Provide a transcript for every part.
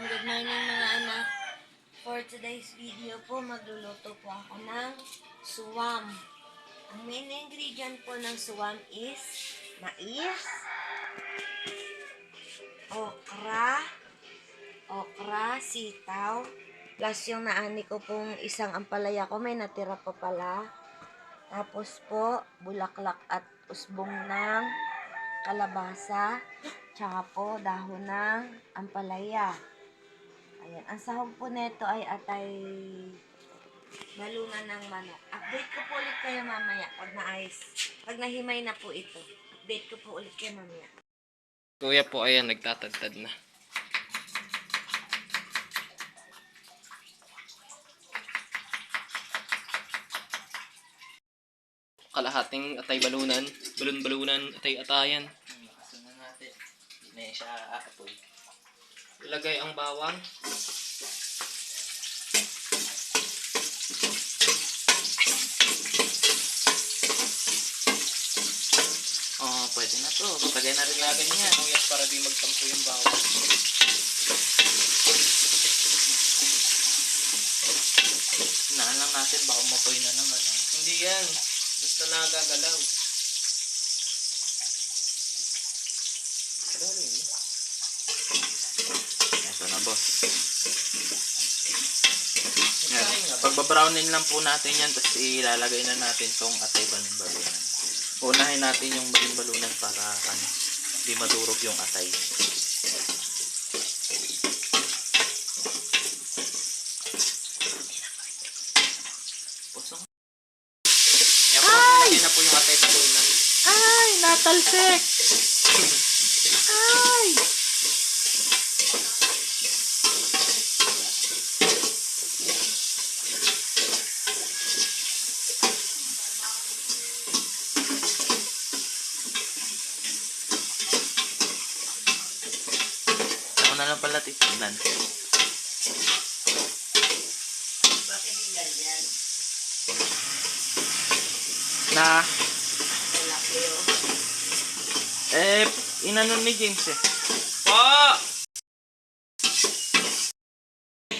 Ayan, good morning mga anak. For today's video po, magluluto po ako ng suwam. Ang main ingredient po ng suwam is mais, okra, okra, sitaw, plus yung naani ko pong isang ampalaya ko, may natira pa pala. Tapos po, bulaklak at usbong ng kalabasa, tsaka po dahon ng ampalaya. Ayan, ang sahog po nito ay atay balunan ng manok. Update ko po ulit kayo mamaya pag naayos. Pag nahimay na po ito. Update ko po ulit kayo mamaya. Kuya po ayan, nagtatadtad na. Kalahating atay balunan, balon-balunan, atay-atayan. Lakasan na natin. Hindi na siya aapoy. Ilagay ang bawang. Oo, pwede na to. Lagay na rin natin yan. Sibuyas para di magtampo yung bawang. Hinaan lang natin. Baka mapoy na naman. ah. Hindi yan. Basta nagagalaw. Kadali eh. Ito na, boss. Yan. Pagbabrownin lang po natin yan. Tapos ilalagay na natin tong atay balon-balunan. Unahin natin yung balon-balunan para ano, di madurog yung atay. Na po yung atay balunan. Ay, natalsik! Ay! Na lang pala titignan. Bakit? Na, eh, inano ni James eh. Po!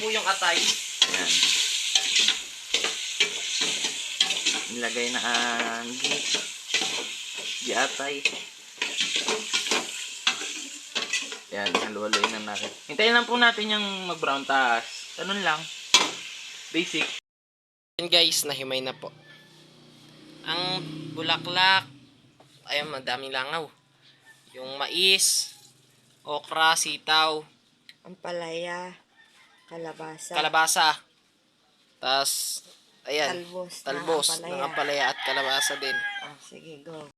po yung atay. Ayan. Nilagay na ang giatay. Yan, haluhaloy na natin. Hintayin lang po natin yung mag-brown taas. Ganun lang. Basic. Yan guys, nahimay na po. Ang bulaklak, ayun, madaming langaw. Yung mais, okra, sitaw, Ampalaya, kalabasa, kalabasa. Tapos, ayan, talbos, talbos ng ampalaya at kalabasa din. Ah, sige, go.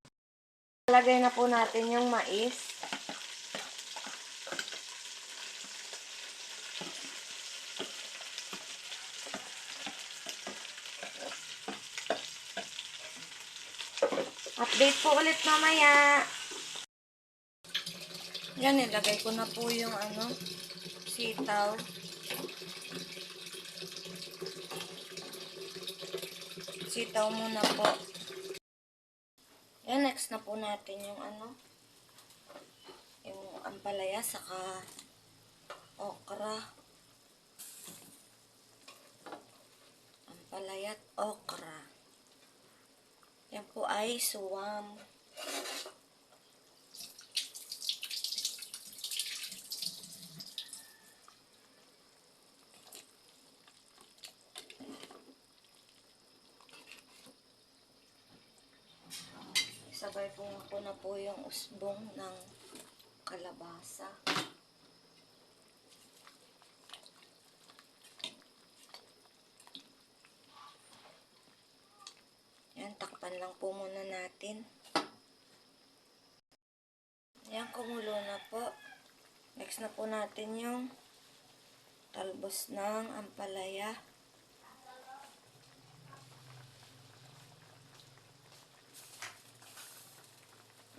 Lagay na po natin yung mais. Update po ulit mamaya. Yan, nilagay ko na po yung ano, sitaw. Sitaw muna po. Yan, next na po natin yung ano, yung ampalaya, saka okra. Ampalaya at okra. Suwam. Sabay po ko na po yung usbong ng kalabasa. Takpan lang po muna natin. Yan, kumulo na po. Next na po natin yung talbos ng ampalaya.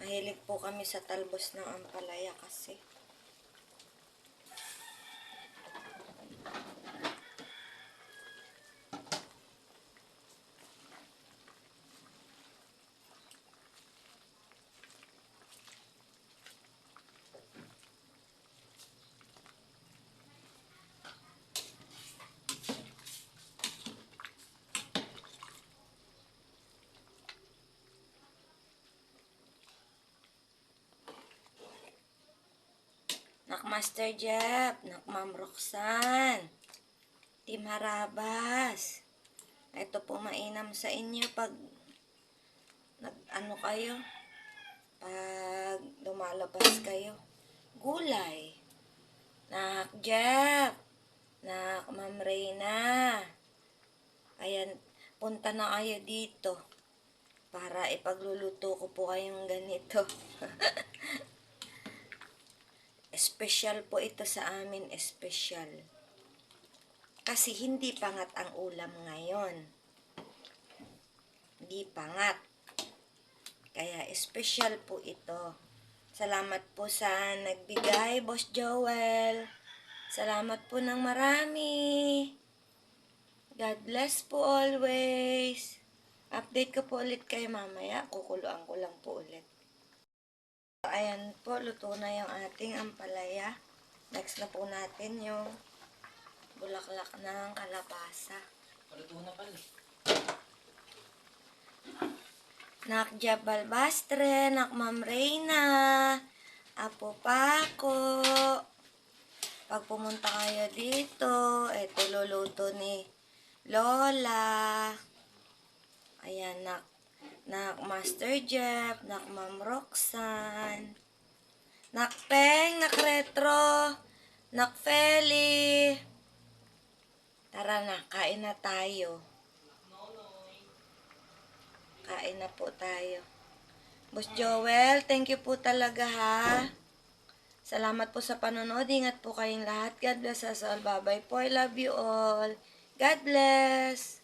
Mahilig po kami sa talbos ng ampalaya kasi. Master Jeff, nak Ma'am Roxanne, Team Harabas. Ito po mainam sa inyo pag nag ano kayo, pag lumalabas kayo. Gulay. Nak Jeff, nak Ma'am Reyna. Ayan, punta na kayo dito para ipagluluto ko po kayong ganito. Espesyal po ito sa amin, espesyal. Kasi hindi pangat ang ulam ngayon. Hindi pangat. Kaya espesyal po ito. Salamat po sa nagbigay, Boss Joel. Salamat po ng marami. God bless po always. Update ko po ulit kayo mamaya. Kukuluan ko lang po ulit. Ayan po, luto na yung ating ampalaya. Next na po natin yung bulaklak ng kalabasa. Paluto na pala. Nak Jab Balbastre, Nak Ma'am Reyna, Apo Paco. Pag pumunta kayo dito, eto luluto ni Lola. Ayan, Nak, nak Master Jeff, Nak Ma'am Roxanne, Nak Peng, Nak Retro, Nak Feli. Tara na, kain na tayo. Kain na po tayo. Boss Joel, thank you po talaga ha. Salamat po sa panonood. Ingat po kayong lahat. God bless us all. Bye-bye po. I love you all. God bless.